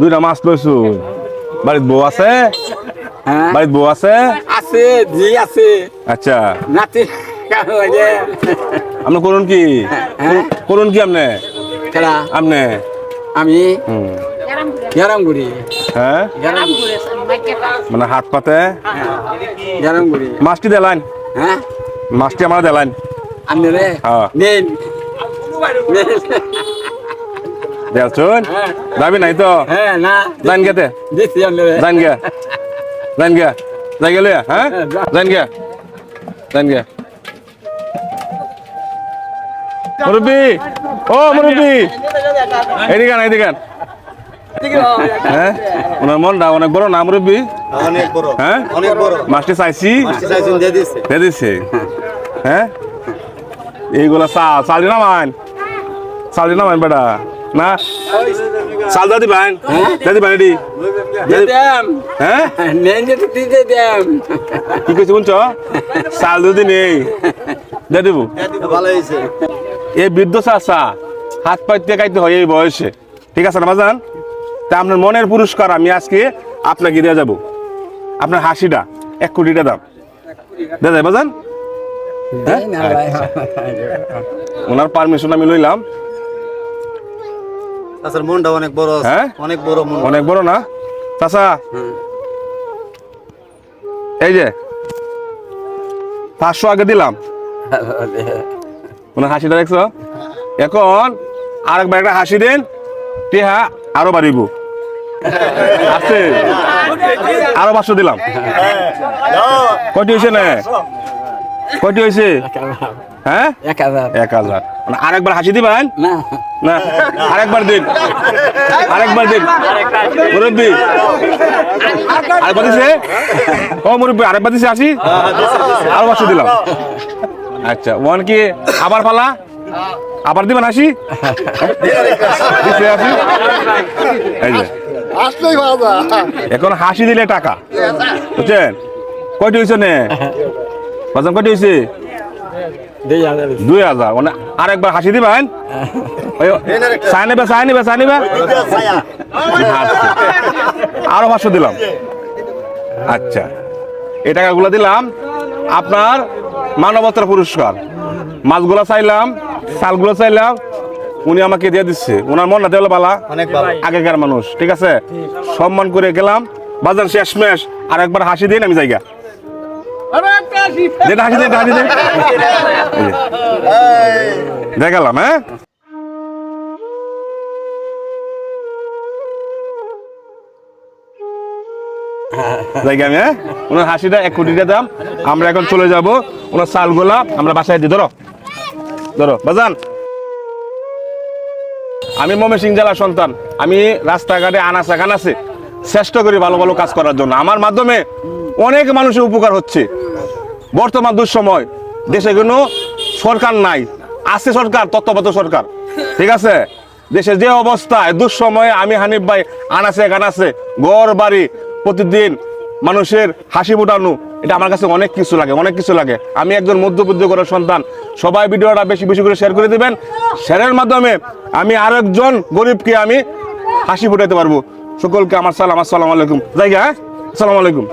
দুইটা মাছ লইছো। বাড়িত বউ আছে? হ্যাঁ। বাড়িত বউ আছে? আছে জি আছে। আচ্ছা। নাতি আপনি করুন কি? হ্যাঁ। করুন কি আপনি? খেলা আপনি? আমি। গ্যারামগুড়ি। হ্যাঁ। মানে হাত পাতে? গ্যারামগুড়ি। মাছটি দেলাইন। হ্যাঁ? মাছটি আমার দেলাইন। আপনি রে? হ্যাঁ। নেন। নেন। দেলছুন যাবি নাই তো? হ্যাঁ না। জান রে। জান গে জান গে যাই গেলে? হ্যাঁ? জান গে জান গে মুরব্বি! ও মুরব্বি! এদিকে আন, এদিকে আন। হ্যাঁ? ওনার মনটা অনেক বড় না মুরব্বি? অনেক বড়। হ্যাঁ? অনেক বড়। মাছটি চাইছি? দিয়ে দিচ্ছে দিয়ে হ্যাঁ? এইগুলা চাল চাল দি নামান চাল দি নামান বেটা। না? চাল দাদি ভাই দাদি ভাই রেডি? হ্যাঁ? কি কইছি শুনছ? চাল যদি নেই। ভালো হয়েছে এই বৃদ্ধ চাষা হাত পাইতে খাইতে হয় এই বয়সে। ঠিক আছে না বাজান তা আপনার মনের পুরস্কার আমি আজকে আপনাকে দিয়ে যাব। আপনার হাসিটা এক কোটি টাকা দাম যায় বাজান হ্যাঁ? ওনার পারমিশন আমি লইলাম। মনটা অনেক বড় হ্যাঁ? অনেক বড় মন। অনেক বড় না? চাচা। এই যে পাঁচশো আগে দিলাম। ওনার হাসিটা দেখছ? এখন আরেকবার একটা হাসি দেন টেহা আরও বাড়িব। আছে। আরও পাঁচশো দিলাম। কয়টি হয়েছে না? কয়টি হয়েছে? হ্যাঁ? এক হাজার। এক হাজার। মানে আরেকবার হাসি দিবেন? না। না। আরেকবার দিন। আরেকবার দিন। মুরব্বী। আরেকবার দিছে? ও মুরব্বী আরেকবার দিছে আসি আরও পাঁচশো দিলাম। আচ্ছা ওয়ান কি আবার পালা? আবার দিবেন আসি আসি এই যে। এখন হাসি দিলে টাকা। বুঝছেন? কয়টি হয়েছে নে? কয়টি হয়েছে দুই হাজার। মানে আরেকবার হাসি দিবেন চাই নেবে চাই নেবে চাই নেবে। আরও পাঁচশো দিলাম। আচ্ছা। এই টাকাগুলো দিলাম। আপনার মানবতার পুরস্কার। মাছগুলো চাইলাম চালগুলো চাইলাম। উনি আমাকে দিয়ে দিচ্ছে। ওনার মনটা দেওয়ালে বালা। অনেক আগেকার মানুষ ঠিক আছে? সম্মান করে গেলাম। বাজার শেষ মেশ। আর একবার হাসি দিন আমি জায়গা যেটা হাসি দিন হাসি দিন। দেখালাম হ্যাঁ? আমি হ্যাঁ? হাসিটা এক দাম। আমরা এখন চলে যাব ওনার চালগুলা আমরা বাসায় দিই ধরো। ধরো, বাজান। আমি ময়মনসিং সিং জেলার সন্তান। আমি রাস্তাঘাটে আনাচে কানাচে। চেষ্টা করি ভালো ভালো কাজ করার জন্য। আমার মাধ্যমে অনেক মানুষের উপকার হচ্ছে। বর্তমান দুঃসময় দেশে কোনো সরকার নাই। আছে সরকার তত্ত্বাবধায়ক সরকার। ঠিক আছে? দেশের যে অবস্থায় দুঃসময়ে আমি হানিফ ভাই আনাচে কানাচে ঘর বাড়ি, প্রতিদিন মানুষের হাসি ফোটানো, এটা আমার কাছে অনেক কিছু লাগে, অনেক কিছু লাগে। আমি একজন মধ্যবিত্ত ঘরের সন্তান, সবাই ভিডিওটা বেশি বেশি করে শেয়ার করে দিবেন। শেয়ারের মাধ্যমে আমি আরও একজন গরিবকে আমি হাসি ফুটাইতে পারব। সকলকে আমার সালাম, আসসালামু আলাইকুম। জায়গা হ্যাঁ? আসসালামু আলাইকুম।